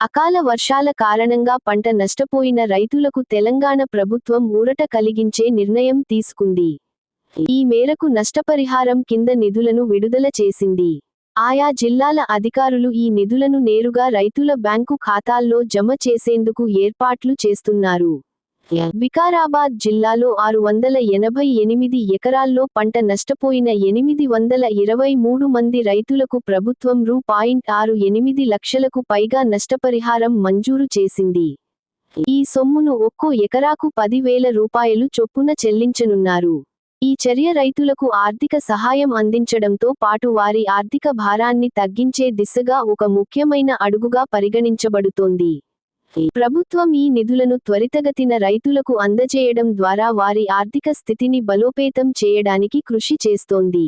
అకాల వర్షాల కారణంగా పంట నష్టపోయిన రైతులకు తెలంగాణ ప్రభుత్వం ఊరట కలిగించే నిర్ణయం తీసుకుంది. ఈ మేరకు నష్టపరిహారం కింద నిధులను విడుదల చేసింది. ఆయా జిల్లాల అధికారులు ఈ నిధులను నేరుగా రైతుల బ్యాంకు ఖాతాల్లో జమ చేసేందుకు ఏర్పాట్లు చేస్తున్నారు. వికారాబాద్ జిల్లాలో ఆరు వందల ఎనభై ఎనిమిది ఎకరాల్లో పంట నష్టపోయిన ఎనిమిది వందల ఇరవై మూడు మంది రైతులకు ప్రభుత్వం రూ పాయింట్ ఆరు ఎనిమిది లక్షలకు పైగా నష్టపరిహారం మంజూరు చేసింది. ఈ సొమ్మును ఒక్కో ఎకరాకు పదివేల రూపాయలు చొప్పున చెల్లించనున్నారు. ఈ చర్య రైతులకు ఆర్థిక సహాయం అందించడంతో పాటు వారి ఆర్థిక భారాన్ని తగ్గించే దిశగా ఒక ముఖ్యమైన అడుగుగా పరిగణించబడుతోంది. ప్రభుత్వం ఈ నిధులను త్వరితగతిన రైతులకు అందజేయడం ద్వారా వారి ఆర్థిక స్థితిని బలోపేతం చేయడానికి కృషి చేస్తోంది.